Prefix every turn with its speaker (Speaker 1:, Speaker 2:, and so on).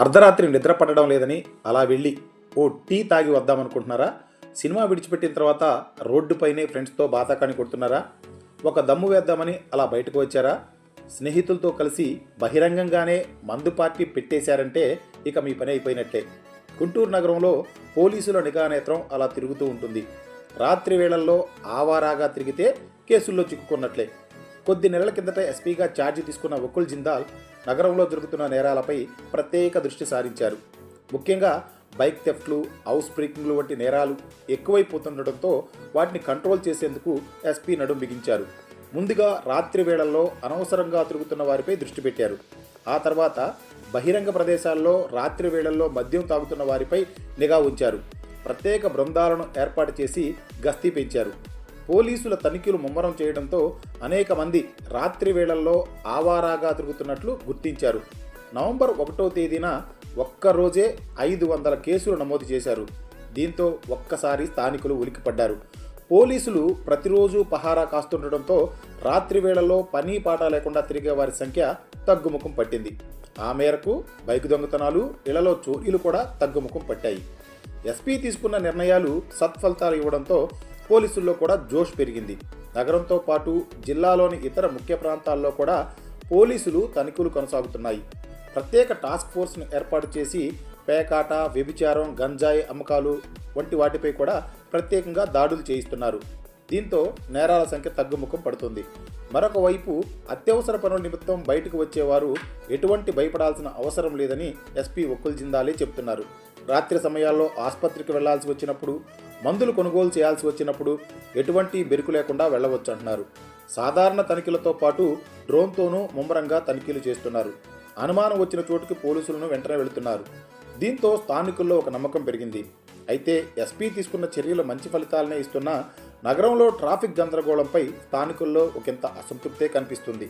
Speaker 1: అర్ధరాత్రి నిద్ర పట్టడం లేదని అలా వెళ్ళి ఓ టీ తాగి వద్దామనుకుంటున్నారా? సినిమా విడిచిపెట్టిన తర్వాత రోడ్డుపైనే ఫ్రెండ్స్తో బాతాకాని కొడుతున్నారా? ఒక దమ్ము వేద్దామని అలా బయటకు వచ్చారా? స్నేహితులతో కలిసి బహిరంగంగానే మందు పార్టీ పెట్టేశారంటే ఇక మీ పని అయిపోయినట్లే గుంటూరు నగరంలో పోలీసుల నిఘా నేత్రం అలా తిరుగుతూ ఉంటుంది. రాత్రి వేళల్లో ఆవారాగా తిరిగితే కేసుల్లో చిక్కుకున్నట్లే. కొద్ది నెలల కిందట ఎస్పీగా ఛార్జీ తీసుకున్న ఒకుల్ జిందాల్ నగరంలో జరుగుతున్న నేరాలపై ప్రత్యేక దృష్టి సారించారు. ముఖ్యంగా బైక్ థెఫ్ట్లు హౌస్ బ్రేకింగ్లు వంటి నేరాలు ఎక్కువైపోతుండటంతో వాటిని కంట్రోల్ చేసేందుకు ఎస్పీ నడుం బిగించారు. ముందుగా రాత్రి వేళల్లో అనవసరంగా తిరుగుతున్న వారిపై దృష్టి పెట్టారు. ఆ తర్వాత బహిరంగ ప్రదేశాల్లో రాత్రి వేళల్లో మద్యం తాగుతున్న వారిపై నిఘా ఉంచారు. ప్రత్యేక బృందాలను ఏర్పాటు చేసి గస్తీ పెంచారు. పోలీసుల తనిఖీలు ముమ్మరం చేయడంతో అనేక మంది రాత్రి వేళల్లో ఆవారాగా తిరుగుతున్నట్లు గుర్తించారు. నవంబర్ ఒకటో తేదీన ఒక్కరోజే ఐదు వందల కేసులు నమోదు చేశారు. దీంతో ఒక్కసారి స్థానికులు ఉలికిపడ్డారు పోలీసులు ప్రతిరోజు పహారా కాస్తుండటంతో రాత్రి వేళల్లో పని పాట లేకుండా తిరిగే వారి సంఖ్య తగ్గుముఖం పట్టింది. ఆ మేరకు బైక్ దొంగతనాలు ఇళ్ళలో చోరీలు కూడా తగ్గుముఖం పట్టాయి. ఎస్పీ తీసుకున్న నిర్ణయాలు సత్ఫలితాలు ఇవ్వడంతో పోలీసుల్లో కూడా జోష్ పెరిగింది. నగరంతో పాటు జిల్లాలోని ఇతర ముఖ్య ప్రాంతాల్లో కూడా పోలీసులు తనిఖీలు కొనసాగుతున్నాయి. ప్రత్యేక టాస్క్ ఫోర్స్ను ఏర్పాటు చేసి పేకాట వ్యభిచారం గంజాయి అమ్మకాలు వంటి వాటిపై కూడా ప్రత్యేకంగా దాడులు చేయిస్తున్నారు. దీంతో నేరాల సంఖ్య తగ్గుముఖం పడుతుంది. మరొక వైపు అత్యవసర పనుల నిమిత్తం బయటకు వచ్చేవారు ఎటువంటి భయపడాల్సిన అవసరం లేదని ఎస్పీ ఒక్కుల్ జిందాలే చెప్తున్నారు. రాత్రి సమయాల్లో ఆసుపత్రికి వెళ్ళాల్సి వచ్చినప్పుడు మందులు కొనుగోలు చేయాల్సి వచ్చినప్పుడు ఎటువంటి బెరుకు లేకుండా వెళ్ళవచ్చు అంటున్నారు సాధారణ తనిఖీలతో పాటు డ్రోన్తోనూ ముమ్మరంగా తనిఖీలు చేస్తున్నారు. అనుమానం వచ్చిన చోటుకి పోలీసులను వెంటనే వెళుతున్నారు. దీంతో స్థానికుల్లో ఒక నమ్మకం పెరిగింది. అయితే ఎస్పీ తీసుకున్న చర్యలు మంచి ఫలితాలనే ఇస్తున్నా నగరంలో ట్రాఫిక్ గందరగోళంపై స్థానికుల్లో ఒకంత అసంతృప్తే కనిపిస్తుంది.